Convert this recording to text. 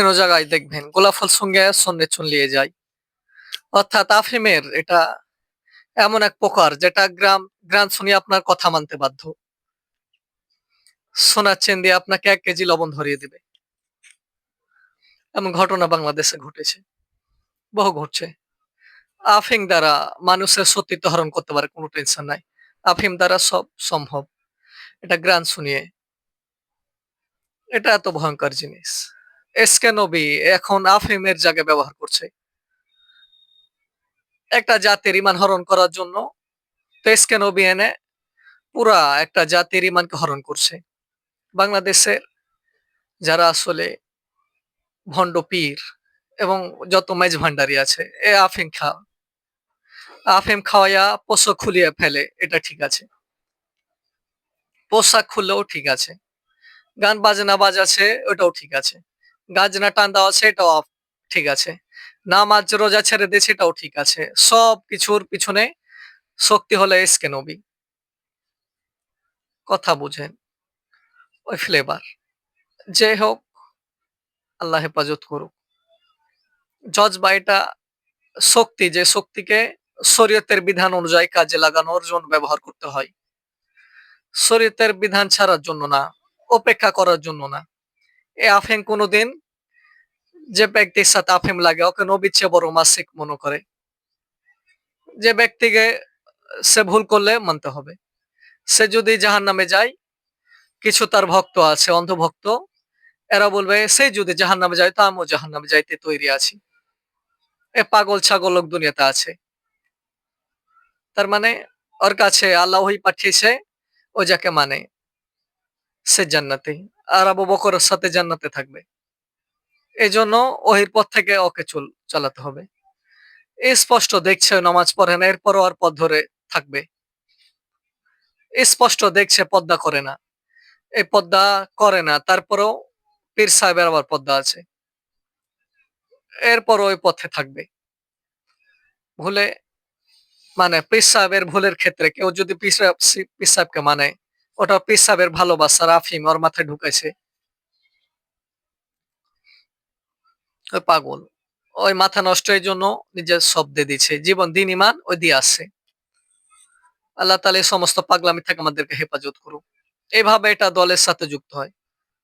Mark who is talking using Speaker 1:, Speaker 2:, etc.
Speaker 1: বিভিন্ন জায়গায় দেখবেন গোলাপ ফুল সঙ্গে সন্নে চলিয়ে যায়। অর্থাৎ আফিমের এটা এমন এক প্রকার যেটা গ্রাম গ্রাম শুনিয়ে আপনার কথা মানতে বাধ্য। সোনার চেন দিয়ে আপনাকে এক কেজি লবণ ধরিয়ে দেবে। এমন ঘটনা বাংলাদেশে ঘটেছে। বহু ঘটছে। আফিম দ্বারা মানুষের সত্যিত্ব হরণ করতে পারে, কোনো টেনশন নাই। আফিম দ্বারা সব সম্ভব। এটা গ্রান শুনিয়ে। এটা এত ভয়ঙ্কর জিনিস। এসকে নবী এখন আফিমের জায়গায় ব্যবহার করছে। একটা জাতির ইমান হরণ করার জন্য তো এসকে নবী এনে পুরা একটা জাতির ইমানকে হরণ করছে। বাংলাদেশের যারা আসলে ভণ্ড পীর এবং যত মেজ ভান্ডারি আছে, এ আফিম খা আফিম খাওয়াইয়া পোষক খুলিয়ে ফেলে, এটা ঠিক আছে। পোশাক খুললেও ঠিক আছে। গান বাজনা বাজাচ্ছে ওটাও ঠিক আছে। গাজনা টান দেওয়া আছে এটাও ঠিক আছে। নামাজ রোজা ছেড়ে দিয়েছে এটাও ঠিক আছে। সব কিছুর পিছনে শক্তি হলে এসকে নবী। কথা বুঝেন। ওই ফ্লেভার যে হোক, আল্লাহ হেফাজত করুক। জজ জজবা এটা শক্তি, যে শক্তিকে শরীয়তের বিধান অনুযায়ী কাজে লাগানোর জন্য ব্যবহার করতে হয়। শরীয়তের বিধান ছাড়ার জন্য না, অপেক্ষা করার জন্য না। এ আফেম কোনোদিন যে ব্যক্তির সাথে আফেম লাগে, ওকে নবীর চেয়ে বড় মাসিক মনে করে। যে ব্যক্তিকে সে ভুল করলে মানতে হবে। সে যদি জাহান নামে যায়, কিছু তার ভক্ত আছে, অন্ধভক্ত, এরা বলবে, সে যদি জাহান নামে যায়, তা আমিও জাহান নামে যাইতে তৈরি আছি। এ পাগল ছাগল লোক দুনিয়াতে আছে। তার মানে ওর কাছে আল্লাহই পাঠিয়েছে, ও যাকে মানে সে জান্নাতে। আর আবু বকরের সাথে জান্নাতে থাকবে। এই জন্য ওহির পথ থেকে ওকে চল, চালাতে হবে। স্পষ্ট দেখছে নামাজ পড়ে না, এরপরও আর পথ ধরে থাকবে। স্পষ্ট দেখছে পদ্মা করে না। এই পদ্মা করে না, তারপরেও পীর সাহেবের আবার পদ্মা আছে। এরপর ওই পথে থাকবে। ভুলে মানে পীর সাহেবের ভুলের ক্ষেত্রে কেউ যদি পীর সাহেবকে মানে ওটা পীর সাহেবের ভালোবাসা, রাফিম, ওর মাথায় ঢুকাইছে ওই পাগল। ওই মাথা নষ্টের জন্য নিজের শব্দে দিচ্ছে জীবন, দিন, ইমান, ওই দিয়ে আসছে। আল্লাহ তালে এই সমস্ত পাগলামি থেকে আমাদেরকে হেফাজত করুক। এইভাবে এটা দলের সাথে যুক্ত হয়।